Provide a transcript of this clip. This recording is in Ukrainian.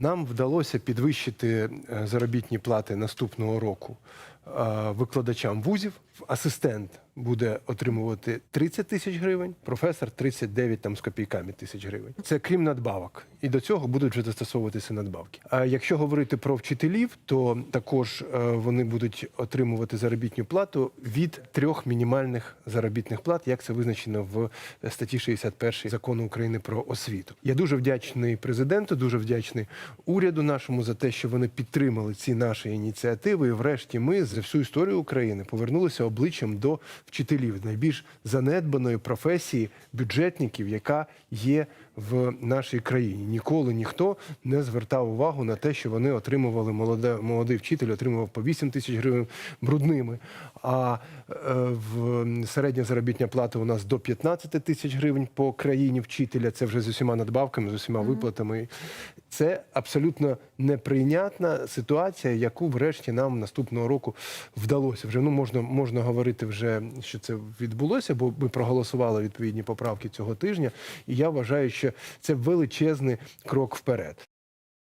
Нам вдалося підвищити е, заробітні плати наступного року е, викладачам вузів. Асистент буде отримувати 30 тисяч гривень, професор 39 там з копійками тисяч гривень. Це крім надбавок. І до цього будуть вже застосовуватися надбавки. А якщо говорити про вчителів, то також е, вони будуть отримувати заробітну плату від трьох мінімальних заробітних плат, як це визначено в статті 61 закону України про освіту. Я дуже вдячний президенту, дуже вдячний уряду нашому за те, що вони підтримали ці наші ініціативи. І врешті ми за всю історію України повернулися обличчям до вчителів найбільш занедбаної професії бюджетників, яка є в нашій країні. Ніколи ніхто не звертав увагу на те, що вони отримували молоде, молодий вчитель, отримував по 8 тисяч гривень брудними. А е, в середня заробітня плата у нас до 15 тисяч гривень по країні вчителя. Це вже з усіма надбавками, з усіма виплатами. Це абсолютно неприйнятна ситуація, яку врешті нам наступного року вдалося. Вже ну можна можна говорити вже, що це відбулося, бо ми проголосували відповідні поправки цього тижня. І я вважаю, що це величезний крок вперед.